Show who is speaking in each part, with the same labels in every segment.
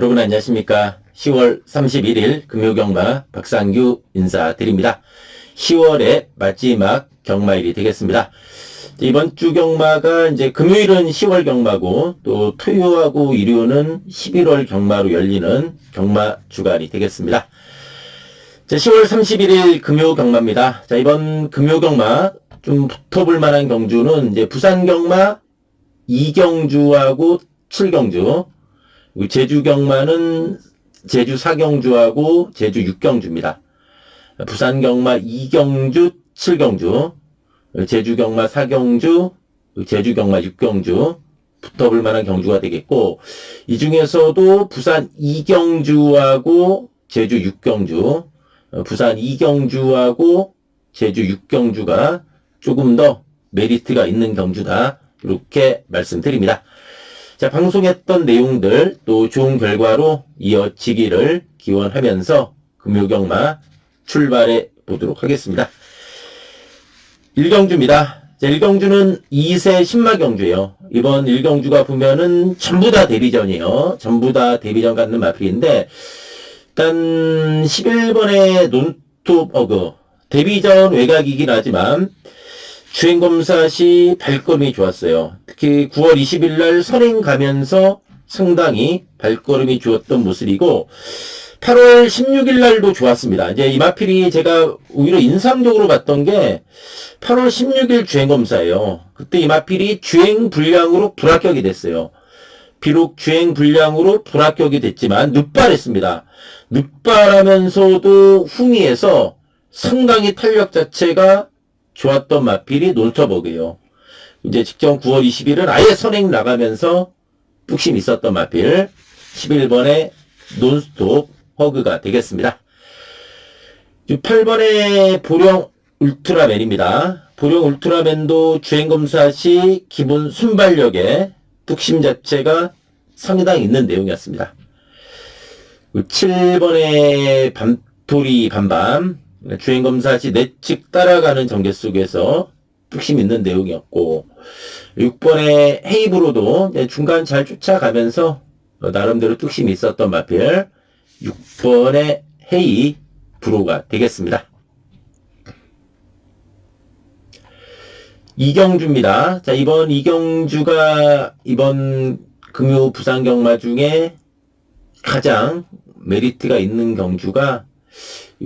Speaker 1: 여러분 안녕하십니까. 10월 31일 금요경마 박상규 인사드립니다. 10월의 마지막 경마일이 되겠습니다. 이번 주 경마가 이제 금요일은 10월 경마고 또 토요하고 일요는 11월 경마로 열리는 경마 주간이 되겠습니다. 자, 10월 31일 금요 경마입니다. 자, 이번 금요 경마 좀 붙어볼 만한 경주는 이제 부산 경마 2경주하고 7경주, 그리고 제주 경마는 제주 4경주하고 제주 6경주입니다. 부산 경마 2경주, 7경주, 제주 경마 4경주, 제주 경마 6경주 붙어볼 만한 경주가 되겠고 이 중에서도 부산 2경주하고 제주 6경주, 부산 2경주하고 제주 6경주가 조금 더 메리트가 있는 경주다. 이렇게 말씀드립니다. 자, 방송했던 내용들 또 좋은 결과로 이어지기를 기원하면서 금요경마 출발해 보도록 하겠습니다. 1경주입니다. 자, 1경주는 2세 신마경주예요. 이번 1경주가 보면은 전부 다 데뷔전이에요. 전부 다 데뷔전 갖는 마필인데 일단 11번의 논톱 어그 데뷔전 외곽이긴 하지만 주행검사 시 발걸음이 좋았어요. 특히 9월 20일 날 선행 가면서 상당히 발걸음이 좋았던 모습이고 8월 16일 날도 좋았습니다. 이제 이 마필이 제가 오히려 인상적으로 봤던 게 8월 16일 주행검사예요. 그때 이 마필이 주행 불량으로 불합격이 됐어요. 비록 주행 불량으로 불합격이 됐지만 늑발했습니다. 늑발하면서도 흥위에서 상당히 탄력 자체가 좋았던 마필이 논터버그예요. 이제 직전 9월 20일은 아예 선행 나가면서 뚝심 있었던 마필 11번의 논스톱 허그가 되겠습니다. 8번의 보령 울트라맨입니다. 보령 울트라맨도 주행검사 시 기본 순발력에 뚝심 자체가 상당히 있는 내용이었습니다. 7번의 밤토리 밤밤 주행검사 시 내측 따라가는 전개 속에서 뚝심 있는 내용이었고 6번의 헤이브로도 중간 잘 쫓아가면서 나름대로 뚝심이 있었던 마필 6번의 헤이 브로가 되겠습니다. 이경주입니다. 자, 이번 이경주가 이번 금요 부산 경마 중에 가장 메리트가 있는 경주가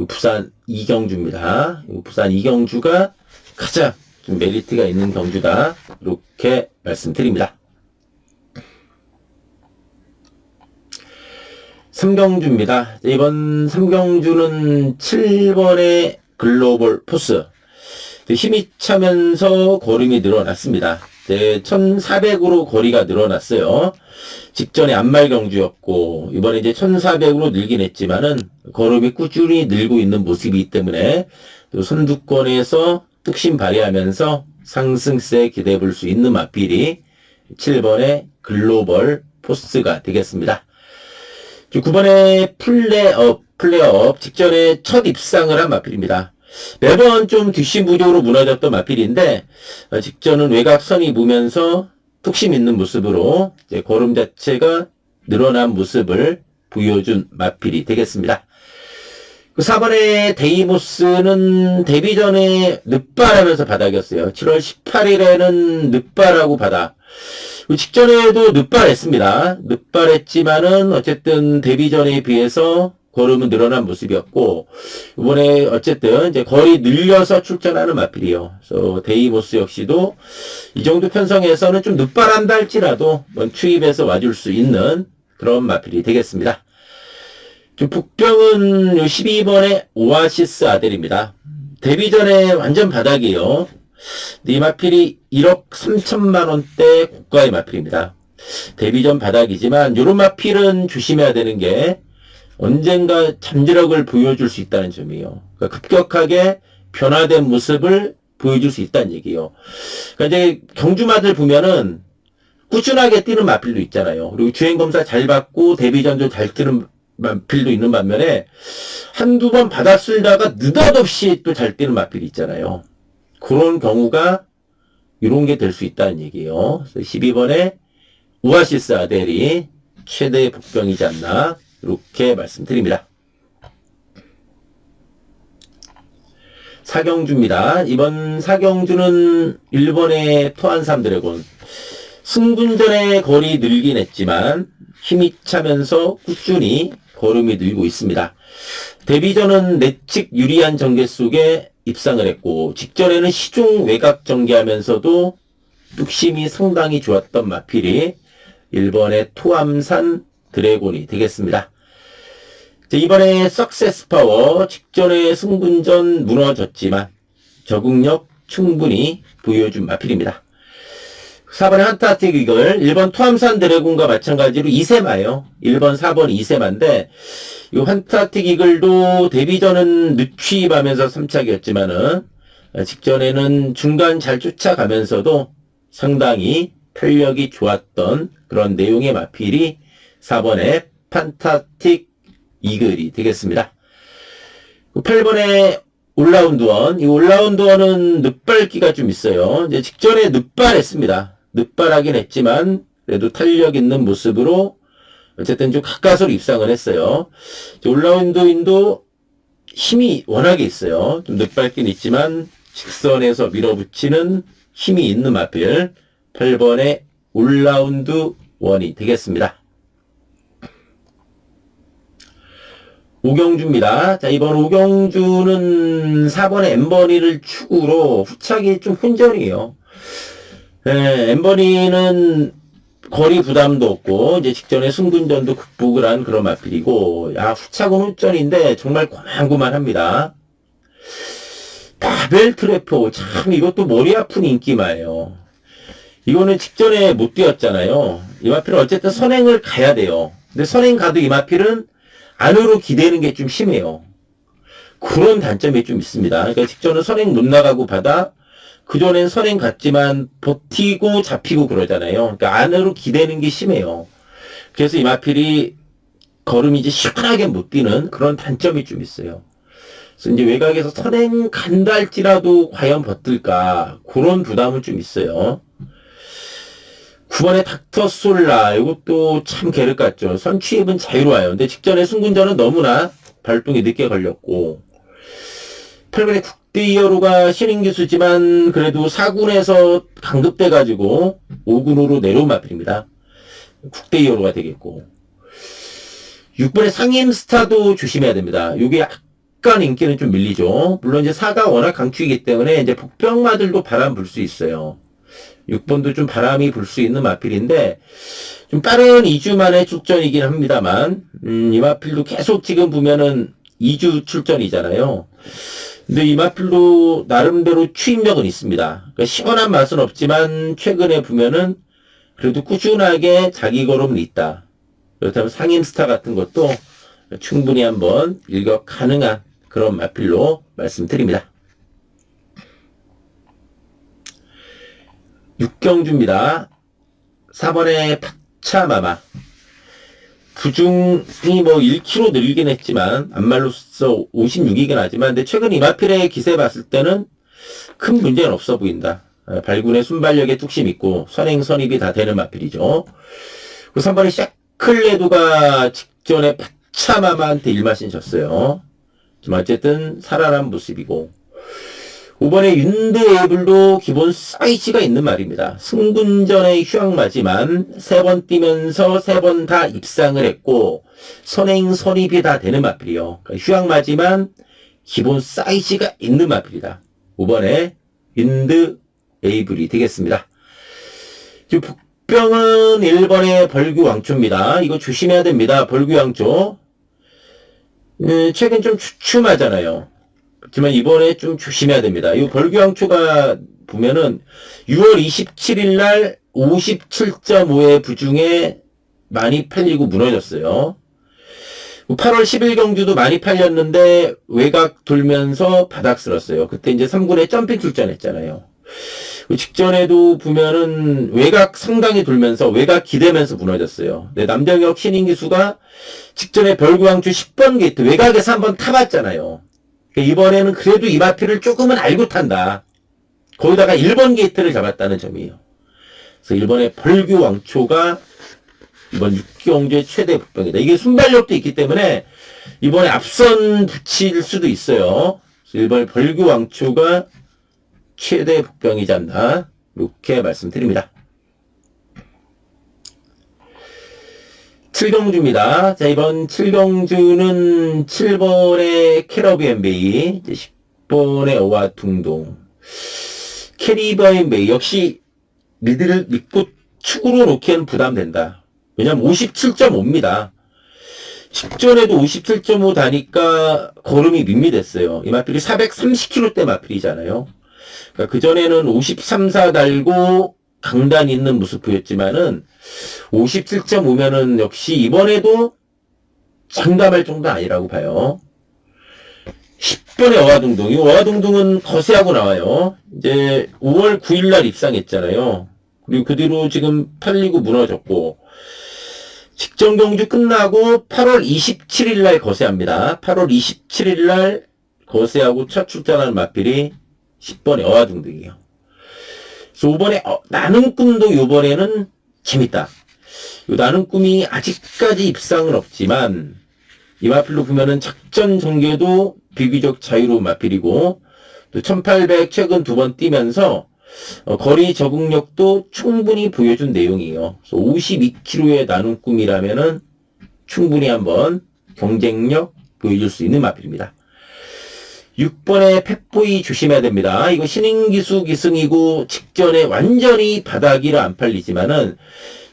Speaker 1: 부산 이경주입니다. 부산 이경주가 가장 메리트가 있는 경주다. 이렇게 말씀드립니다. 삼경주입니다. 이번 삼경주는 7번의 글로벌 포스. 힘이 차면서 걸음이 늘어났습니다. 네, 1400으로 거리가 늘어났어요. 직전에 안말 경주였고, 이번에 이제 1400으로 늘긴 했지만은, 걸음이 꾸준히 늘고 있는 모습이기 때문에, 또 선두권에서 뚝심 발휘하면서 상승세 기대해 볼 수 있는 마필이 7번의 글로벌 포스가 되겠습니다. 9번의 플레업, 플레업, 직전에 첫 입상을 한 마필입니다. 매번 좀 뒷심부족으로 무너졌던 마필인데, 어, 직전은 외곽선이 무면서 뚝심 있는 모습으로 걸음 자체가 늘어난 모습을 보여준 마필이 되겠습니다. 그 4번의 데이모스는 데뷔 전에 늑발하면서 바닥이었어요. 7월 18일에는 늑발하고 바닥. 그 직전에도 늑발했습니다. 늑발했지만은 어쨌든 데뷔 전에 비해서 걸음은 늘어난 모습이었고 이번에 어쨌든 이제 거의 늘려서 출전하는 마필이요. 그래서 데이모스 역시도 이 정도 편성에서는 좀 늑발한다 할지라도 투입해서 와줄 수 있는 그런 마필이 되겠습니다. 북병은 12번의 오아시스 아델입니다. 데뷔 전에 완전 바닥이에요. 이 마필이 1억 3천만 원대 고가의 마필입니다. 데뷔 전 바닥이지만 이런 마필은 조심해야 되는 게 언젠가 잠재력을 보여줄 수 있다는 점이에요. 그러니까 급격하게 변화된 모습을 보여줄 수 있다는 얘기예요. 그러니까 이제 경주마들 보면은 꾸준하게 뛰는 마필도 있잖아요. 그리고 주행검사 잘 받고 좀잘 뛰는 마필도 있는 반면에 한두 번 받아 쓸다가 느닷없이 또 잘 뛰는 마필이 있잖아요. 그런 경우가 이런 게 될 수 있다는 얘기예요. 그래서 12번에 오아시스 아델이 최대 복병이지 않나 이렇게 말씀드립니다. 사경주입니다. 이번 사경주는 일본의 토한삼 드래곤 승분전의 거리 늘긴 했지만 힘이 차면서 꾸준히 걸음이 늘고 있습니다. 데뷔전은 내측 유리한 전개 속에 입상을 했고 직전에는 시중 외곽 전개하면서도 뚝심이 상당히 좋았던 마필이 일본의 토암산 드래곤이 되겠습니다. 자, 이번에 석세스 파워 직전에 승분전 무너졌지만 적응력 충분히 보여준 마필입니다. 4번의 한타틱 이글 1번 토암산 드래곤과 마찬가지로 2세마예요. 1번, 4번 2세마인데 이 환타틱 이글도 데뷔전은 늦취입하면서 3착이었지만은 직전에는 중간 잘 쫓아가면서도 상당히 탄력이 좋았던 그런 내용의 마필이 4번의 판타틱 이글이 되겠습니다. 8번의 올라운드원, 이 올라운드원은 늦발기가 좀 있어요. 이제 직전에 늦발했습니다. 늦발하긴 했지만 그래도 탄력 있는 모습으로 어쨌든 좀 가까스로 입상을 했어요. 올라운드인도 힘이 워낙에 있어요. 좀 늦발긴 있지만 직선에서 밀어붙이는 힘이 있는 마필 8번의 올라운드 원이 되겠습니다. 오경주입니다. 자, 이번 오경주는 4번의 엠버니를 축으로 후착이 좀 혼전이에요. 네, 엠버니는 거리 부담도 없고, 이제 직전에 승분전도 극복을 한 그런 마필이고, 야, 후착은 후전인데 정말 고만고만합니다. 바벨 트래퍼, 참 이것도 머리 아픈 인기마예요. 이거는 직전에 못 뛰었잖아요. 이 마필은 어쨌든 선행을 가야 돼요. 근데 선행 가도 이 마필은 안으로 기대는 게 좀 심해요. 그런 단점이 좀 있습니다. 그러니까 직전은 선행 못 나가고 받아, 그전엔 선행 갔지만 버티고 잡히고 그러잖아요. 그러니까 안으로 기대는 게 심해요. 그래서 이 마필이 걸음이 이제 시원하게 못 뛰는 그런 단점이 좀 있어요. 그래서 이제 외곽에서 선행 간다 할지라도 과연 버틸까 그런 부담은 좀 있어요. 9번에 닥터 솔라 이것도 참 계륵 같죠. 선취입은 자유로워요. 근데 직전에 승군전은 너무나 발동이 늦게 걸렸고 8번에 국대 이어로가 신인 기수지만 그래도 4군에서 강급돼 가지고 5군으로 내려온 마필입니다. 국대 이어로가 되겠고 6번에 상임 스타도 조심해야 됩니다. 이게 약간 인기는 좀 밀리죠. 물론 이제 4가 워낙 강추이기 때문에 이제 복병마들도 바람 불 수 있어요. 6번도 좀 바람이 불 수 있는 마필인데 좀 빠른 2주 만에 출전이긴 합니다만 음, 이 마필도 계속 지금 보면은 2주 출전이잖아요. 근데 이 마필도 나름대로 추임력은 있습니다. 그러니까 시원한 맛은 없지만 최근에 보면은 그래도 꾸준하게 자기 걸음은 있다. 그렇다면 상임스타 같은 것도 충분히 한번 일격 가능한 그런 마필로 말씀드립니다. 육경주입니다. 4번에 파차마마. 부중이 뭐 1kg 늘긴 했지만, 안말로써 56이긴 하지만, 근데 최근 이마필의 기세 봤을 때는 큰 문제는 없어 보인다. 아, 발군의 순발력에 뚝심 있고, 선행, 선입이 다 되는 마필이죠. 그 3번에 샤클레도가 직전에 파차마마한테 일마신 졌어요. 좀 어쨌든 살아난 모습이고, 5번에 윤드 에이블도 기본 사이즈가 있는 말입니다. 승분전의 휴양마지만 세 번 뛰면서 세 번 다 입상을 했고 선행 선입이 다 되는 마필이요. 그러니까 휴양마지만 기본 사이즈가 있는 마필이다. 5번에 윤드 에이블이 되겠습니다. 지금 복병은 1번의 벌규 왕초입니다. 이거 조심해야 됩니다. 벌규 왕초. 음, 최근 좀 주춤하잖아요. 그렇지만 이번에 좀 조심해야 됩니다. 이 벌교양초가 보면은 6월 27일 날 57.5의 부중에 많이 팔리고 무너졌어요. 8월 10일 경주도 많이 팔렸는데 외곽 돌면서 바닥 쓸었어요. 그때 이제 3군에 점핑 출전했잖아요. 그 직전에도 보면은 외곽 상당히 돌면서 외곽 기대면서 무너졌어요. 네, 남정혁 신인 기수가 직전에 별구왕주 10번 게이트 외곽에서 한번 타봤잖아요. 이번에는 그래도 이마피를 조금은 알고 탄다. 거기다가 1번 게이트를 잡았다는 점이에요. 그래서 일본의 벌규 왕초가 이번 6경주의 최대 복병이다. 이게 순발력도 있기 때문에 이번에 앞선 붙일 수도 있어요. 일본 벌규 왕초가 최대 복병이지 않나 이렇게 말씀드립니다. 7경주입니다. 자, 이번 7경주는 7번의 캐러비안 베이, 10번의 어와둥동, 캐리비안 베이, 역시 미드를 믿고 축으로 놓기에는 부담된다. 왜냐면 57.5입니다. 직전에도 57.5 다니까 걸음이 밋밋했어요. 이 마필이 430km대 마필이잖아요. 그러니까 그전에는 53, 4 달고 강단 있는 모습 보였지만은 57.5면은 역시 이번에도 장담할 정도는 아니라고 봐요. 10번의 어화둥둥. 이 어화둥둥은 거세하고 나와요. 이제 5월 9일날 입상했잖아요. 그리고 그 뒤로 지금 팔리고 무너졌고, 직전 경주 끝나고 8월 27일날 거세합니다. 8월 27일날 거세하고 첫 출전하는 마필이 10번의 어화둥둥이에요. 이번에 어, 나는 꿈도 이번에는 재밌다. 요 나는 꿈이 아직까지 입상은 없지만 이 마필로 보면은 작전 전개도 비교적 자유로운 마필이고 또 1800 최근 두 번 뛰면서 어, 거리 적응력도 충분히 보여준 내용이에요. 52km의 나눈 꿈이라면은 충분히 한번 경쟁력 보여줄 수 있는 마필입니다. 6번의 펫보이 조심해야 됩니다. 이거 신인기수 기승이고 직전에 완전히 바닥이라 안 팔리지만은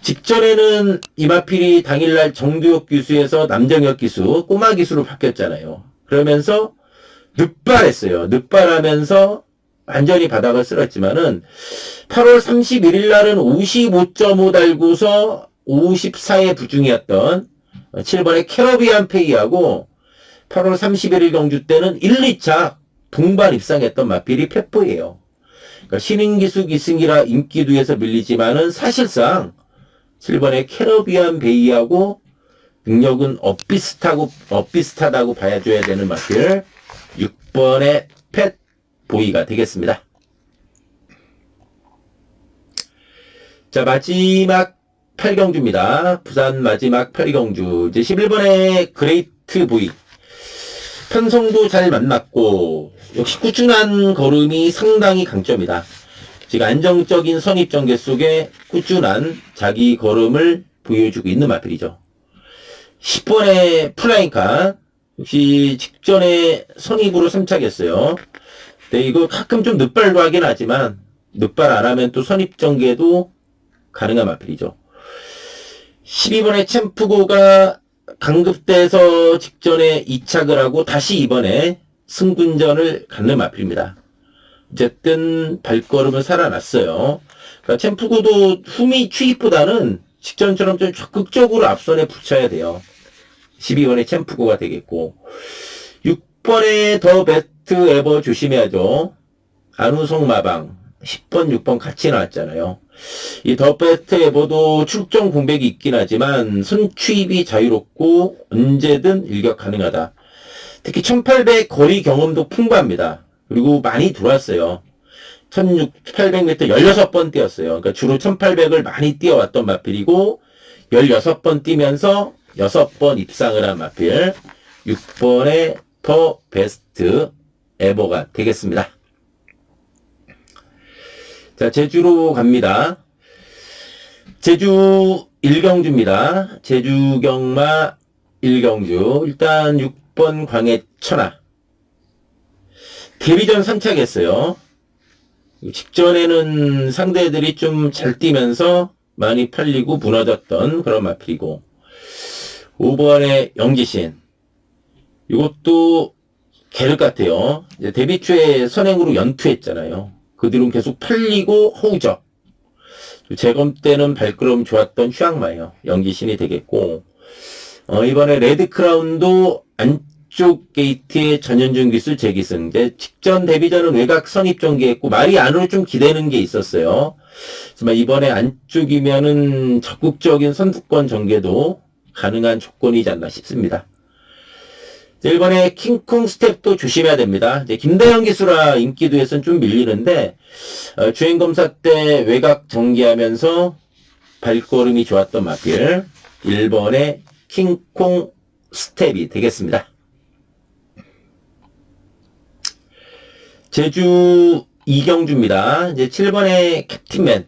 Speaker 1: 직전에는 이마필이 당일날 정두혁 기수에서 남정혁 기수, 꼬마 기수로 바뀌었잖아요. 그러면서 늑발했어요. 늑발하면서 완전히 바닥을 쓸었지만은 8월 31일 날은 55.5 달고서 54의 부중이었던 7번의 캐러비안 페이하고 8월 31일 경주 때는 1, 2차 동반 입상했던 마필이 페포예요. 그러니까 신인기수 기승이라 인기도에서 밀리지만은 사실상 7번의 캐러비안 베이하고 능력은 엇비슷하고 엇비슷하다고 봐야줘야 되는 마필 6번의 펫 보이가 되겠습니다. 자 마지막 8경주입니다. 부산 마지막 8경주 이제 11번의 그레이트 보이 편성도 잘 만났고 역시 꾸준한 걸음이 상당히 강점이다. 지금 안정적인 선입 전개 속에 꾸준한 자기 걸음을 보여주고 있는 마필이죠. 10번의 플라잉카 역시 직전에 선입으로 선착했어요. 네, 이거 가끔 좀 늦발로 하긴 하지만 늦발 안 하면 또 선입 전개도 가능한 마필이죠. 12번의 챔프고가 강급대에서 직전에 이착을 하고 다시 이번에 승군전을 갖는 마필입니다. 어쨌든 발걸음을 살아났어요. 그러니까 챔프고도 후미 추입보다는 직전처럼 좀 적극적으로 앞선에 붙여야 돼요. 12번의 챔프고가 되겠고 6번의 더 베스트 에버 조심해야죠. 안우성 마방 10번, 6번 같이 나왔잖아요. 이 더 베스트 에버도 출정 공백이 있긴 하지만 선취입이 자유롭고 언제든 일격 가능하다. 특히 1800 거리 경험도 풍부합니다. 그리고 많이 들어왔어요. 1600m 16번 뛰었어요. 그러니까 주로 1800을 많이 뛰어왔던 마필이고 16번 뛰면서 6번 입상을 한 마필 6번의 더 베스트 에버가 되겠습니다. 자, 제주로 갑니다. 제주 1경주입니다. 제주 경마 1경주. 일단 6번 광해 천하. 데뷔전 선착했어요. 직전에는 상대들이 좀 잘 뛰면서 많이 팔리고 무너졌던 그런 마필이고 5번의 영지신 이것도 계륵 같아요. 데뷔 초에 선행으로 연투했잖아요. 그 뒤로는 계속 팔리고 허우적. 재검 때는 발걸음 좋았던 휴양마예요. 연기신이 되겠고 어, 이번에 레드 크라운도 안쪽 게이트의 전현중 기술 재기승. 이제 직전 데뷔전은 외곽 선입 전개했고 말이 안으로 좀 기대는 게 있었어요. 하지만 이번에 안쪽이면은 적극적인 선두권 전개도 가능한 조건이지 않나 싶습니다. 1번에 킹콩 스텝도 조심해야 됩니다. 이제 김다영 기수라 인기도에서는 좀 밀리는데 어, 주행 검사 때 외곽 전개하면서 발걸음이 좋았던 마필 1번의 킹콩 스텝이 되겠습니다. 제주 이경주입니다. 이제 7번의 캡틴맨.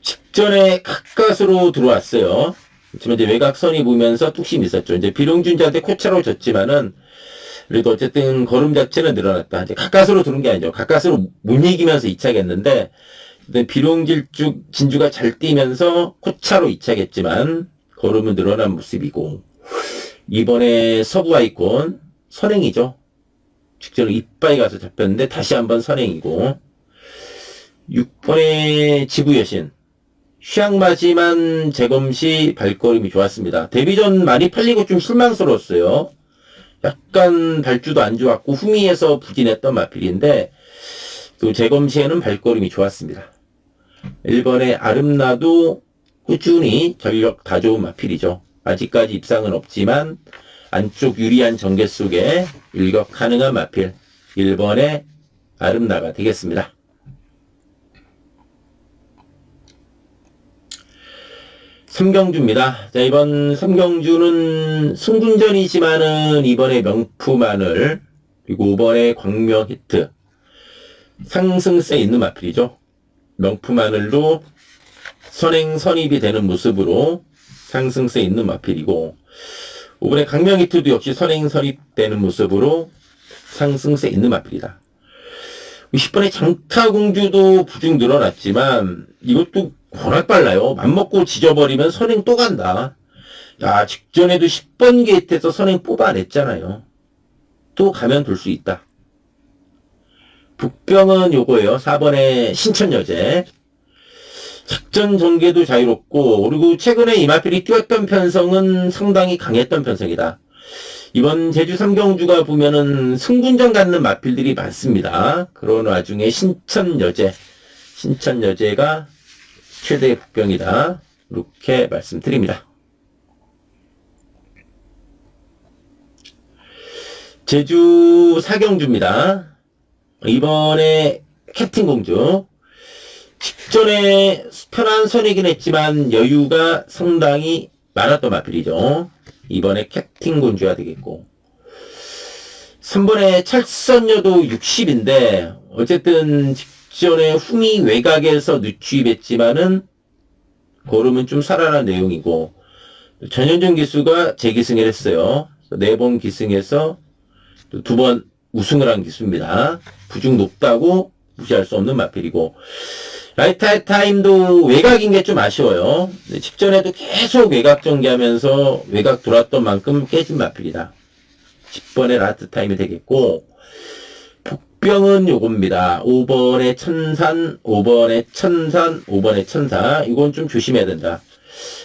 Speaker 1: 직전에 가까스로 들어왔어요. 지금 이제 외곽선이 보면서 뚝심이 있었죠. 이제 비룡준자한테 코차로 졌지만은 그래도 어쨌든 걸음 자체는 늘어났다. 이제 가까스로 들은 게 아니죠. 가까스로 못 이기면서 2차겠는데 비룡질주 진주가 잘 뛰면서 코차로 2차겠지만 걸음은 늘어난 모습이고 이번에 서부 아이콘 선행이죠. 직전에 이빠이 가서 잡혔는데 다시 한번 선행이고 6번의 지부 여신 휴양맞이만 재검 시 발걸음이 좋았습니다. 데뷔 전 많이 팔리고 좀 실망스러웠어요. 약간 발주도 안 좋았고 후미에서 부진했던 마필인데 또 재검 시에는 발걸음이 좋았습니다. 1번의 아름나도 꾸준히 전력 다 좋은 마필이죠. 아직까지 입상은 없지만 안쪽 유리한 전개 속에 일격 가능한 마필 1번의 아름나가 되겠습니다. 삼경주입니다. 자, 이번 삼경주는 승군전이지만은 이번에 명품하늘, 그리고 5번에 광명 히트, 상승세 있는 마필이죠. 명품하늘도 선행 선입이 되는 모습으로 상승세 있는 마필이고, 5번에 강명 히트도 역시 선행 선입 되는 모습으로 상승세 있는 마필이다. 10번에 장타공주도 부중 늘어났지만, 이것도 워낙 빨라요. 맘먹고 지져버리면 선행 또 간다. 야, 직전에도 10번 게이트에서 선행 뽑아냈잖아요. 또 가면 돌 수 있다. 북병은 요거예요. 4번에 신천여제. 작전 전개도 자유롭고, 그리고 최근에 이마필이 뛰었던 편성은 상당히 강했던 편성이다. 이번 제주 삼경주가 보면은 승군전 갖는 마필들이 많습니다. 그런 와중에 신천여제. 신천여제가 최대의 복병이다. 이렇게 말씀드립니다. 제주 사경주입니다. 이번에 캡틴 공주. 직전에 편한 선이긴 했지만 여유가 상당히 많았던 마필이죠. 이번에 캡틴 공주가 되겠고. 3번에 찰선여도 60인데 어쨌든 직전에 후미 외곽에서 늦추입했지만은 걸음은 좀 살아난 내용이고 전현종 기수가 재기승을 했어요. 네 번 기승해서 두 번 우승을 한 기수입니다. 부중 높다고 무시할 수 없는 마필이고 라이트 타임도 외곽인 게 좀 아쉬워요. 직전에도 계속 외곽 전개하면서 외곽 돌았던 만큼 깨진 마필이다. 10번의 라이트 타임이 되겠고 복병은 요겁니다. 5번의 천산, 5번의 천산, 5번의 천사. 이건 좀 조심해야 된다.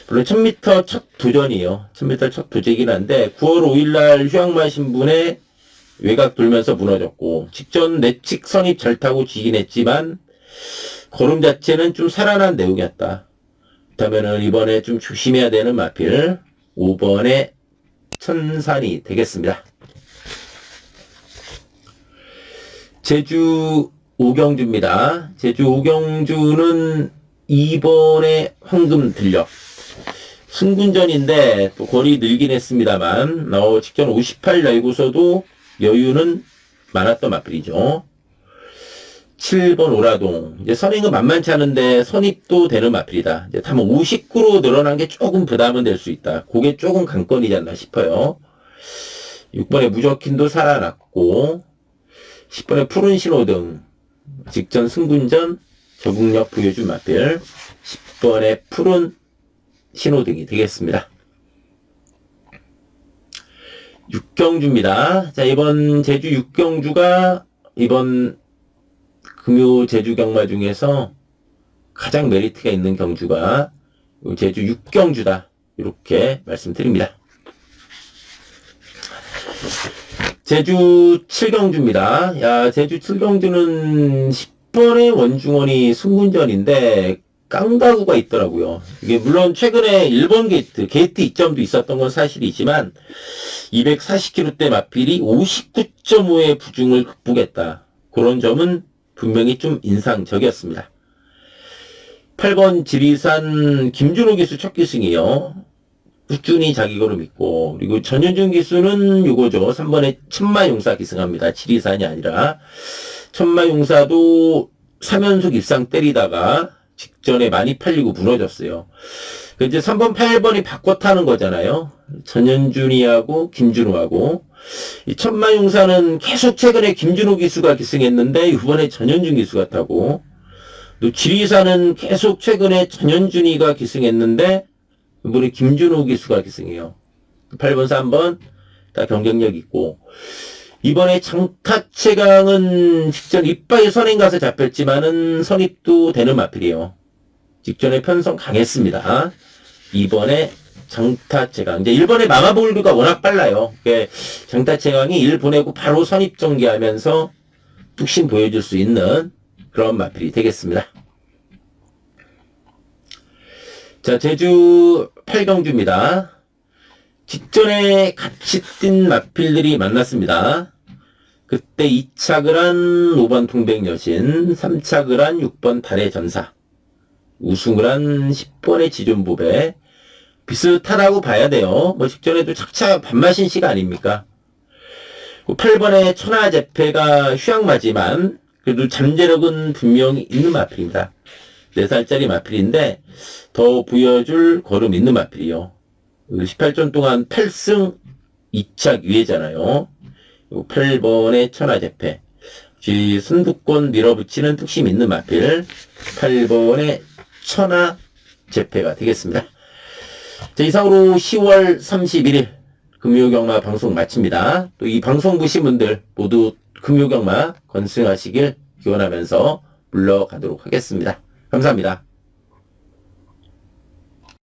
Speaker 1: 물론 1000m 첫 도전이에요. 1000m 첫 도전이긴 한데 9월 5일날 휴양마 신분의 외곽 돌면서 무너졌고 직전 내측 선입 잘 타고 지긴 했지만 걸음 자체는 좀 살아난 내용이었다. 그렇다면은 이번에 좀 조심해야 되는 마필 5번의 천산이 되겠습니다. 제주 오경주입니다. 제주 오경주는 2번의 황금 들력. 승군전인데 또 거리 늘긴 했습니다만 어, 직전 58 날고서도 여유는 많았던 마필이죠. 7번 오라동. 이제 선행은 만만치 않은데 선입도 되는 마필이다. 이제 다만 59로 늘어난 게 조금 부담은 될 수 있다. 그게 조금 관건이지 않나 싶어요. 6번에 무적킨도 살아났고 10번에 푸른 신호등. 직전 승군전 적응력 보여준 마필. 10번에 푸른 신호등이 되겠습니다. 6경주입니다. 자, 이번 제주 6경주가 이번 금요 제주 경마 중에서 가장 메리트가 있는 경주가 제주 6경주다. 이렇게 말씀드립니다. 제주 7경주입니다. 야, 제주 7경주는 10번의 원중원이 승군전인데 깡다구가 있더라고요. 이게 물론 최근에 1번 게이트, 게이트 이점도 있었던 건 사실이지만 240km대 마필이 59.5의 부중을 극복했다. 그런 점은 분명히 좀 인상적이었습니다. 8번 지리산 김준호 기수 첫 기승이요. 꾸준히 자기 걸음 있고, 그리고 전현준 기수는 요거죠. 3번에 천마용사 기승합니다. 지리산이 아니라. 천마용사도 3연속 입상 때리다가 직전에 많이 팔리고 무너졌어요. 그 이제 3번, 8번이 바꿔 타는 거잖아요. 전현준이하고 김준호하고. 이 천마용사는 계속 최근에 김준호 기수가 기승했는데 이번에 전현준 기수가 타고 또 지리산은 계속 최근에 전현준이가 기승했는데 이번에 김준호 기수가 기승해요. 8번, 3번 다 경쟁력 있고 이번에 장타체강은 직전 이빠이 선행 가서 잡혔지만은 선입도 되는 마필이에요. 직전에 편성 강했습니다. 이번에 장타체강 이제 일본의 마마볼드가 워낙 빨라요. 그게 장타체강이 일 보내고 바로 선입 전개하면서 뚝심 보여줄 수 있는 그런 마필이 되겠습니다. 자, 제주 8경주입니다. 직전에 같이 뛴 마필들이 만났습니다. 그때 2차 그란 5번 통백여신, 3차 그란 6번 달의 전사, 우승을 한 10번의 지존보배, 비슷하다고 봐야 돼요. 뭐 직전에도 착차 반마신 씨가 아닙니까? 8번의 천하제패가 휴양마지만 그래도 잠재력은 분명히 있는 마필입니다. 4살짜리 마필인데 더 부여줄 걸음 있는 마필이요. 18전 동안 8승 2착 2회잖아요. 8번의 천하제패. 지 순두권 밀어붙이는 뚝심 있는 마필 8번의 천하제패가 되겠습니다. 자, 이상으로 10월 31일 금요경마 방송 마칩니다. 또 이 방송 보신 분들 모두 금요경마 건승하시길 기원하면서 물러가도록 하겠습니다. 감사합니다.